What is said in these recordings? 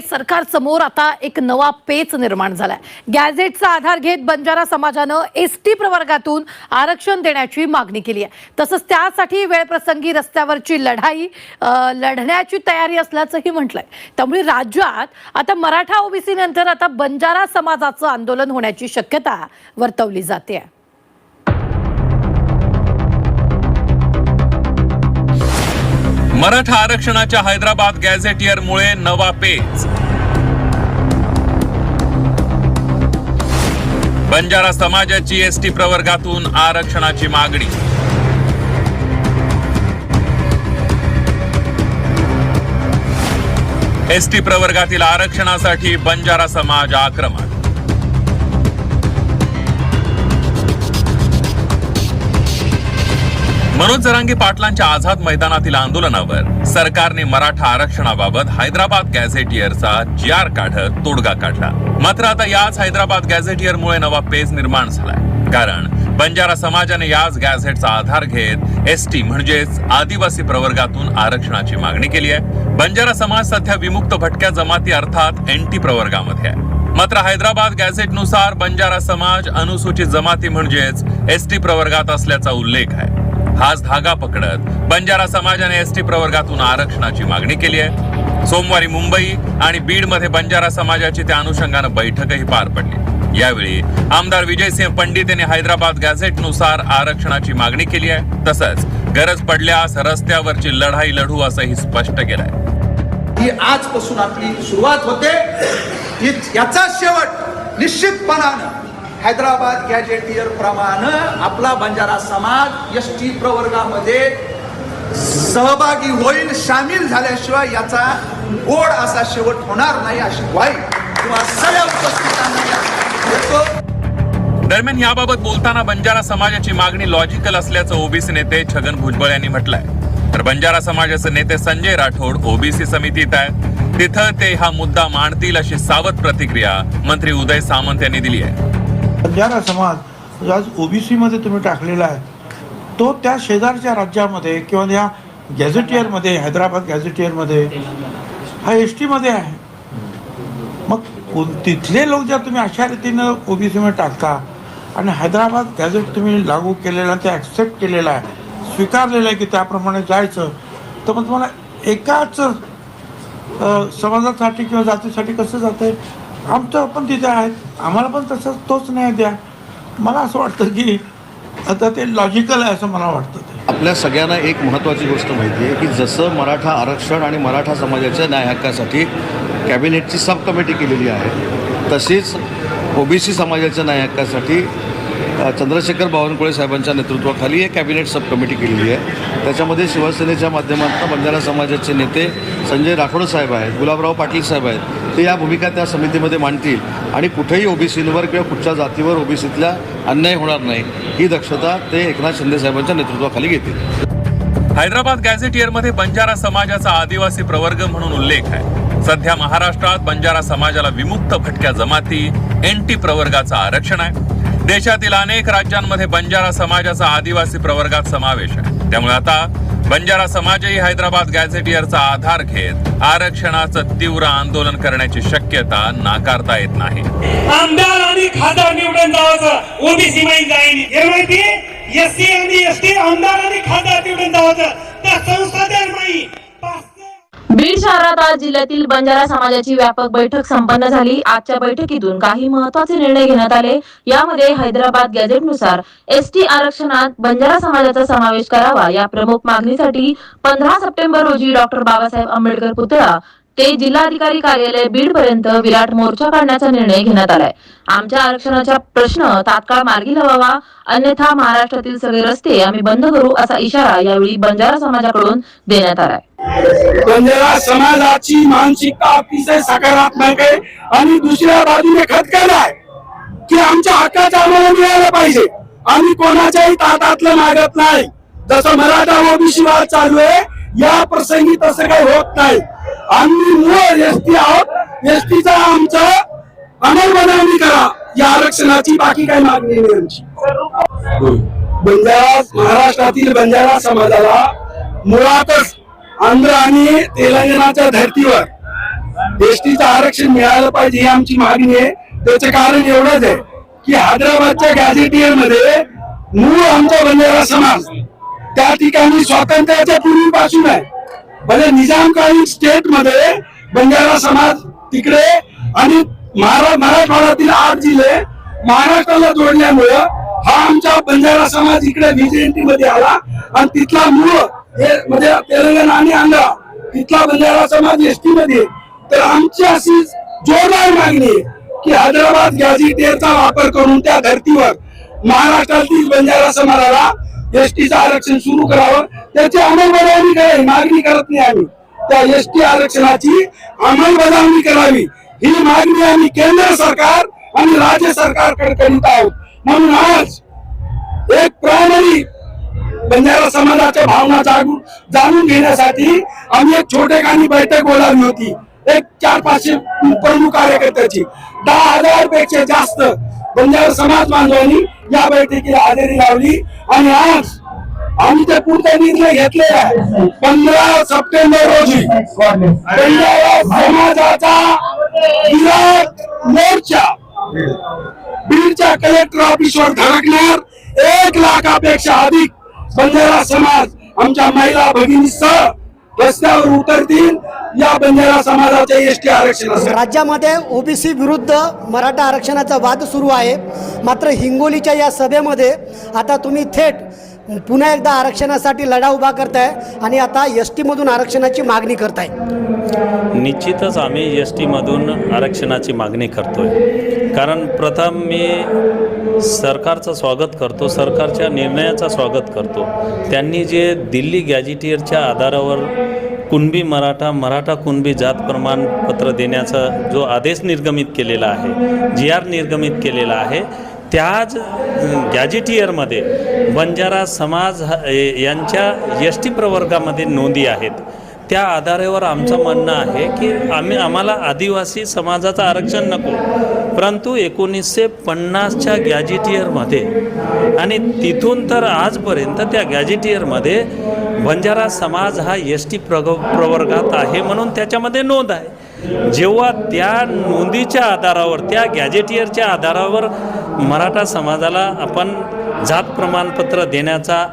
सरकारसमोर आता एक नवा पेच निर्माण झालाय. गॅझेटचा आधार घेत बंजारा समाजानं एस टी प्रवर्गातून आरक्षण देण्याची मागणी केली आहे. तसंच त्यासाठी वेळप्रसंगी रस्त्यावरची लढाई लढण्याची तयारी असल्याचंही म्हटलंय. त्यामुळे राज्यात आता मराठा ओबीसी नंतर आता बंजारा समाजाचं आंदोलन होण्याची शक्यता वर्तवली जाते. मराठा आरक्षणाच्या हैदराबाद गॅझेटियरमुळे नवा पेच. बंजारा समाजाची एसटी प्रवर्गातून आरक्षणाची मागणी. एसटी प्रवर्गातील आरक्षणासाठी बंजारा समाज आक्रमक. मनोज जरांगे पाटलांच्या आझाद मैदानातील आंदोलनावर सरकारने मराठा आरक्षणाबाबत हैदराबाद गॅझेटियरचा जी आर काढत तोडगा काढला. मात्र आता याच हैदराबाद गॅझेटियरमुळे नवा पेज निर्माण झालाय. कारण बंजारा समाजाने याच गॅझेटचा आधार घेत एस टी म्हणजेच आदिवासी प्रवर्गातून आरक्षणाची मागणी केली आहे. बंजारा समाज सध्या विमुक्त भटक्या जमाती अर्थात एन टी प्रवर्गामध्ये आहे. मात्र हैदराबाद गॅझेटनुसार बंजारा समाज अनुसूचित जमाती म्हणजेच एस टी प्रवर्गात असल्याचा उल्लेख आहे. हाच धागा पकडत बंजारा समाजाने एस टी प्रवर्गातून आरक्षणाची मागणी केली आहे. सोमवारी मुंबई आणि बीडमध्ये बंजारा समाजाची त्या अनुषंगानं बैठकही पार पडली. यावेळी आमदार विजयसिंह पंडित यांनी हैदराबाद गॅझेटनुसार आरक्षणाची मागणी केली आहे. तसंच गरज पडल्यास रस्त्यावरची लढाई लढू असंही स्पष्ट केलंय. ही आजपासून आपली सुरुवात होते. याचा शेवट निश्चितपणानं हैदराबाद गॅजेटियर प्रमाणे आपला बंजारा समाज एस टी प्रवर्गामध्ये सहभागी होईल सामील झाल्याशिवाय याचा गोड असा शेवट होणार नाही अशी ग्वाही किंवा सगळ्या उपस्थितांना दरम्यान याबाबत बोलताना बंजारा समाजाची मागणी लॉजिकल असल्याचं ओबीसी नेते छगन भुजबळ यांनी म्हटलंय. तर बंजारा समाजाचे नेते संजय राठोड ओबीसी समितीत आहेत तिथं ते हा मुद्दा मांडतील अशी सावध प्रतिक्रिया मंत्री उदय सामंत यांनी दिली आहे. बंजारा समाज जो आज ओबीसीमध्ये तुम्ही टाकलेला आहे तो त्या शेजारच्या राज्यामध्ये किंवा या गॅझेटियरमध्ये हैदराबाद गॅझेटियरमध्ये हा एस टीमध्ये आहे. मग तिथले लोक जर तुम्ही अशा रीतीनं ओबीसीमध्ये टाकता आणि हैदराबाद गॅझेट तुम्ही लागू केलेला ते ॲक्सेप्ट केलेला आहे स्वीकारलेलं आहे की त्याप्रमाणे जायचं तर मग तुम्हाला एकाच समाजासाठी किंवा जातीसाठी कसं जाते आमचं पण तिथे आहेत. आम्हाला पण तसंच तोच न्याय द्या. मला असं वाटतं की आता ते लॉजिकल आहे असं मला वाटतं ते. आपल्या सगळ्यांना एक महत्त्वाची गोष्ट माहिती आहे की जसं मराठा आरक्षण आणि मराठा समाजाच्या न्याय हक्कासाठी कॅबिनेटची सब कमिटी केलेली आहे तशीच ओबीसी समाजाच्या न्याय हक्कासाठी चंद्रशेखर बावनकुळे साहेबांच्या नेतृत्वाखाली एक कॅबिनेट सब कमिटी केलेली आहे. त्याच्यामध्ये शिवसेनेच्या माध्यमातून बंजारा समाजाचे नेते संजय राठोड साहेब आहेत गुलाबराव पाटील साहेब आहेत ते या भूमिका त्या समितीमध्ये मांडतील. आणि कुठेही ओबीसींवर किंवा कुठच्या जातीवर ओबीसीतल्या अन्याय होणार नाही ही दक्षता ते एकनाथ शिंदे साहेबांच्या नेतृत्वाखाली घेतील. हैदराबाद गॅझेटियरमध्ये बंजारा समाजाचा आदिवासी प्रवर्ग म्हणून उल्लेख आहे. सध्या महाराष्ट्रात बंजारा समाजाला विमुक्त भटक्या जमाती एन टी आरक्षण आहे. देशातील अनेक राज्यांमध्ये बंजारा समाजाचा आदिवासी प्रवर्गात समावेश आहे. त्यामुळे आता बंजारा समाजही हैदराबाद गॅझेटियरचा आधार घेत आरक्षणाचं तीव्र आंदोलन करण्याची शक्यता नाकारता येत नाही. आमदार आणि खासदार निवडून जावायचं. ओबीसी मध्ये जाईल हे माहिती एस सी आणि एस टी आमदार आणि खासदार निवडून जावायचं. त्या संस्था नाही. बीड शहरात आज जिल्ह्यातील बंजारा समाजाची व्यापक बैठक संपन्न झाली. आजच्या बैठकीतून काही महत्त्वाचे निर्णय घेण्यात आले. यामध्ये हैदराबाद गॅझेटनुसार एसटी आरक्षणात बंजारा समाजाचा समावेश करावा या प्रमुख मागणीसाठी पंधरा सप्टेंबर रोजी डॉक्टर बाबासाहेब आंबेडकर पुतळा ते जिल्हाधिकारी कार्यालय बीड पर्यंत विराट मोर्चा काढण्याचा निर्णय घेण्यात आलाय. आमच्या आरक्षणाचा प्रश्न तात्काळ मार्गी लावावा. अन्यथा महाराष्ट्रातील सगळे रस्ते आम्ही बंद करू असा इशारा यावेळी बंजारा समाजाकडून देण्यात आलाय. बंजारा समाजाची मानसिकता अतिशय सकारात्मक आहे आणि दुसऱ्या बाजूने खतकल आहे की आमच्या हक्काचं आम्हाला मिळालं पाहिजे. आम्ही कोणाच्याही ताटातलं मागत नाही. जसं मराठा ओबीसी वाद चालू आहे या प्रसंगी तसं काही होत नाही. आम्ही मूळ एसटी आहोत. एसटीचा आमचं अंमलबजावणी करा. या आरक्षणाची बाकी काही मागणी नाही आमची. बंजारा महाराष्ट्रातील बंजारा समाजाला मुळातच आंध्र आणि तेलंगणाच्या धर्तीवर एसटीचं आरक्षण मिळालं पाहिजे ही आमची मागणी आहे. त्याचं कारण एवढंच आहे की हैदराबादच्या गॅझेटियरमध्ये मूळ आमचा बंजारा समाज त्या ठिकाणी स्वातंत्र्याच्या पूर्वीपासून आहे. भले निजामकालीन स्टेटमध्ये बंजारा समाज तिकडे आणि मराठवाड्यातील आठ जिल्हे महाराष्ट्राला जोडल्यामुळं हा आमचा बंजारा समाज इकडे व्हिजिएंटी मध्ये आला आणि तिथला मूळ म्हणजे तेलंगणा आणि आंध्रा इथला बंजारा समाज एसटी मध्ये तर आमची अशी जोरदार मागणी आहे की हैदराबाद गॅझेटियरचा वापर करून त्या धर्तीवर महाराष्ट्रातील बंजारा समाजाला एसटीचं आरक्षण सुरू करावं. त्याची अंमलबजावणी करावी मागणी करत नाही आम्ही. त्या एसटी आरक्षणाची अंमलबजावणी करावी. ही मागणी आम्ही केंद्र सरकार आणि राज्य सरकारकडे करीत आहोत. म्हणून आज एक प्रायमरी बंजारा समाजाच्या भावना जागून जाणून घेण्यासाठी आम्ही एक छोटेखानी बैठक बोलावली होती. एक चार पाचशे प्रमुख कार्यकर्त्याची. दहा हजारपेक्षा जास्त बंजारा समाज बांधवांनी या बैठकीला हजेरी लावली. आणि आज आम्ही ते पुढचे निर्णय घेतले आहे. पंधरा सप्टेंबर रोजी बंजारा समाजाचा विरोध मोर्चा. बीडच्या कलेक्टर ऑफिसवर धडकणार. एक लाखापेक्षा अधिक बंजारा समाज आमच्या महिला भगिनीसह रस्त्यावर उतरतील. या बंजारा समाजाच्या एसटी आरक्षण राज्यामध्ये ओबीसी विरुद्ध मराठा आरक्षणाचा वाद सुरू आहे. मात्र हिंगोलीच्या या सभेमध्ये आता तुम्ही थेट पुन्हा एकदा आरक्षणासाठी लढा उभा करताय आणि आता एस टीमधून आरक्षणाची मागणी करताय. निश्चितच आम्ही एस टीमधून आरक्षणाची मागणी करतोय. कारण प्रथम मी सरकारचं स्वागत करतो सरकारच्या निर्णयाचं स्वागत करतो. त्यांनी जे दिल्ली गॅजिटियरच्या आधारावर कुणबी मराठा मराठा कुणबी जात प्रमाणपत्र देण्याचा जो आदेश निर्गमित केलेला आहे जी आर निर्गमित केलेला आहे त्याच गॅजेटियरमध्ये बंजारा समाज हा- ए- यांच्या एस टी प्रवर्गामध्ये नोंदी आहेत. त्या आधारेवर आमचं म्हणणं आहे की आम्ही आम्हाला आदिवासी समाजाचं आरक्षण नको. परंतु एकोणीसशे पन्नासच्या गॅजेटियरमध्ये आणि तिथून तर आजपर्यंत त्या गॅजेटियरमध्ये बंजारा समाज हा एस टी प्रग प्रवर्गात आहे म्हणून त्याच्यामध्ये नोंद आहे. जेव्हा त्या नोंदीच्या आधारावर त्या गॅजेटियरच्या आधारावर मराठा समाजाला आपण जात प्रमाणपत्र देण्याचा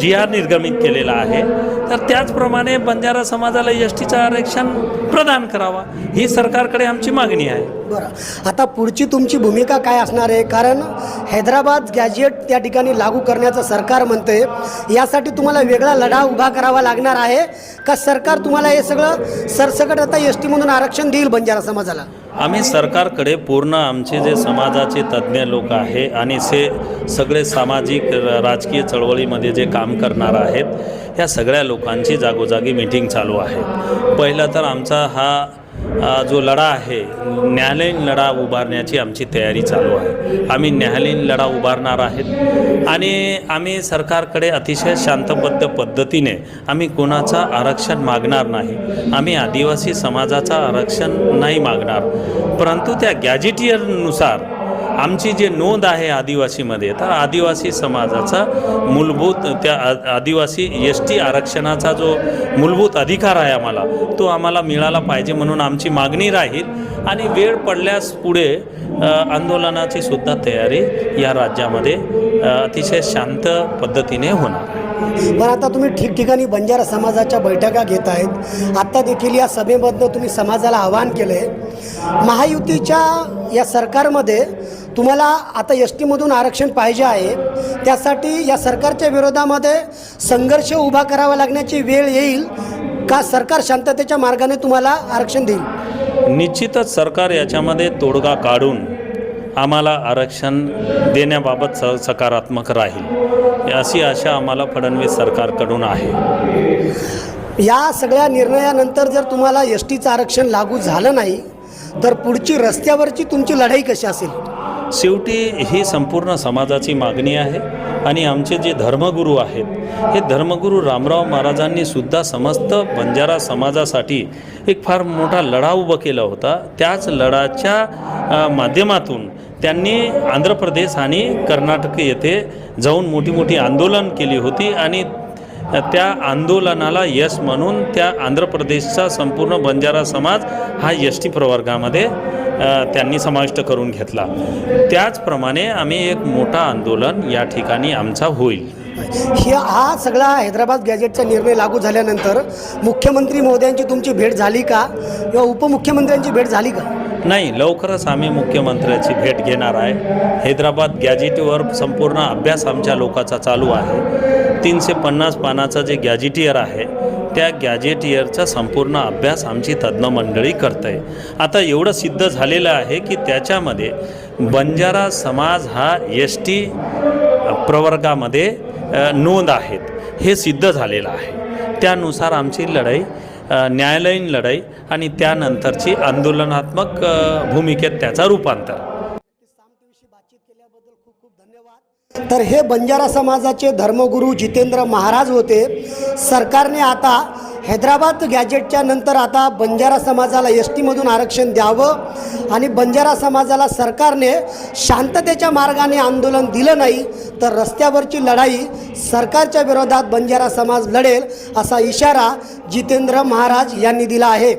जी आर निर्गमित केलेला आहे तर त्याचप्रमाणे बंजारा समाजाला एस टीचं आरक्षण प्रदान करावा ही सरकारकडे आमची मागणी आहे. बरं. आता पुढची तुमची भूमिका काय असणार आहे? कारण हैदराबाद गॅजेट त्या ठिकाणी लागू करण्याचं सरकार म्हणते यासाठी तुम्हाला वेगळा लढा उभा करावा लागणार आहे. का सरकार तुम्हाला हे सगळं सरसकट आता एस टीमधून आरक्षण देईल बंजारा समाजाला? आम्ही सरकारकडे पूर्ण आमचे जे समाजाचे तज्ज्ञ लोक आहे आणि से सगळे सामाजिक राजकीय चळवळीमध्ये जे काम करणार आहेत या सगळ्या लोकांची जागोजागी मीटिंग चालू आहे. पहिलं तर आमचा हा जो लढा आहे न्यायालयीन लढा उभारण्याची आमची तयारी चालू आहे. आम्ही न्यायालयीन लढा उभारणार आहेत आणि आम्ही सरकारकडे अतिशय शांतबद्ध पद्धतीने आम्ही कोणाचा आरक्षण मागणार नाही. आम्ही आदिवासी समाजाचा आरक्षण नाही मागणार. परंतु त्या गॅजेटियरनुसार आमची जे नोंद आहे आदिवासीमध्ये तर आदिवासी समाजाचा मूलभूत त्या आ- आदिवासी एस टी आरक्षणाचा जो मूलभूत अधिकार आहे आम्हाला तो आम्हाला मिळाला पाहिजे म्हणून आमची मागणी राहील. आणि वेळ पडल्यास पुढे आंदोलनाची सुद्धा तयारी या राज्यामध्ये अतिशय शांत पद्धतीने होणार आहे. पण आता तुम्ही ठिकठिकाणी बंजारा समाजाच्या बैठका घेत आहेत. आत्ता देखील या सभेमधनं तुम्ही समाजाला आवाहन केलं आहे महायुतीच्या या सरकारमध्ये तुम्हाला आता एस टीमधून आरक्षण पाहिजे आहे. त्यासाठी या सरकारच्या विरोधामध्ये संघर्ष उभा करावा लागण्याची वेळ येईल का सरकार शांततेच्या मार्गाने तुम्हाला आरक्षण देईल? निश्चितच सरकार याच्यामध्ये तोडगा काढून आम्हाला आरक्षण देण्याबाबत स सकारात्मक राहील. अशी आशा आम्हाला फडणवीस सरकारकडून आहे. या सगळ्या निर्णयानंतर जर तुम्हाला एस टीचं आरक्षण लागू झालं नाही तर पुढची रस्त्यावरची तुमची लढाई कशी असेल? शेवटी ही संपूर्ण समाजाची मागणी आहे आणि आमचे जे धर्मगुरू आहेत हे धर्मगुरू रामराव महाराजांनी सुद्धा समस्त बंजारा समाजासाठी एक फार मोठा लढा उभा केला होता. त्याच लढाच्या माध्यमातून त्यांनी आंध्र प्रदेश आणि कर्नाटक येथे जाऊन मोठी मोठी आंदोलन केली होती आणि त्या आंदोलनाला यश म्हणून त्या आंध्र प्रदेशचा संपूर्ण बंजारा समाज हा एस टी प्रवर्गामध्ये त्यांनी समाविष्ट करून घेतला. त्याचप्रमाणे आम्ही एक मोठा आंदोलन या ठिकाणी आमचा होईल. ही हा सगळा हैदराबाद गॅजेटचा निर्णय लागू झाल्यानंतर मुख्यमंत्री महोदयांची तुमची भेट झाली का? किंवा उपमुख्यमंत्र्यांची भेट झाली का? नाही लवकरच आम्ही मुख्यमंत्र्याची भेट घेणार आहे. हैदराबाद गॅजेटवर संपूर्ण अभ्यास आमच्या लोकाचा चालू आहे. तीनशे पन्नास पानाचं जे गॅजेटियर आहे त्या गॅजेटियरचा संपूर्ण अभ्यास आमची तज्ज्ञ मंडळी करत. आहे आता एवढं सिद्ध झालेलं आहे की त्याच्यामध्ये बंजारा समाज हा एस टी प्रवर्गामध्ये नोंद आहेत. हे सिद्ध झालेलं आहे. त्यानुसार आमची लढाई न्यायालयीन लढाई आणि त्यानंतरची आंदोलनात्मक भूमिकेत त्याचा रूपांतर. तर हे बंजारा समाजाचे धर्मगुरू जितेंद्र महाराज होते. सरकारने आता हैदराबाद गॅजेटच्या नंतर आता बंजारा समाजाला एस टीमधून आरक्षण द्यावं आणि बंजारा समाजाला सरकारने शांततेच्या मार्गाने आंदोलन दिलं नाही तर रस्त्यावरची लढाई सरकारच्या विरोधात बंजारा समाज लढेल असा इशारा जितेंद्र महाराज यांनी दिला आहे.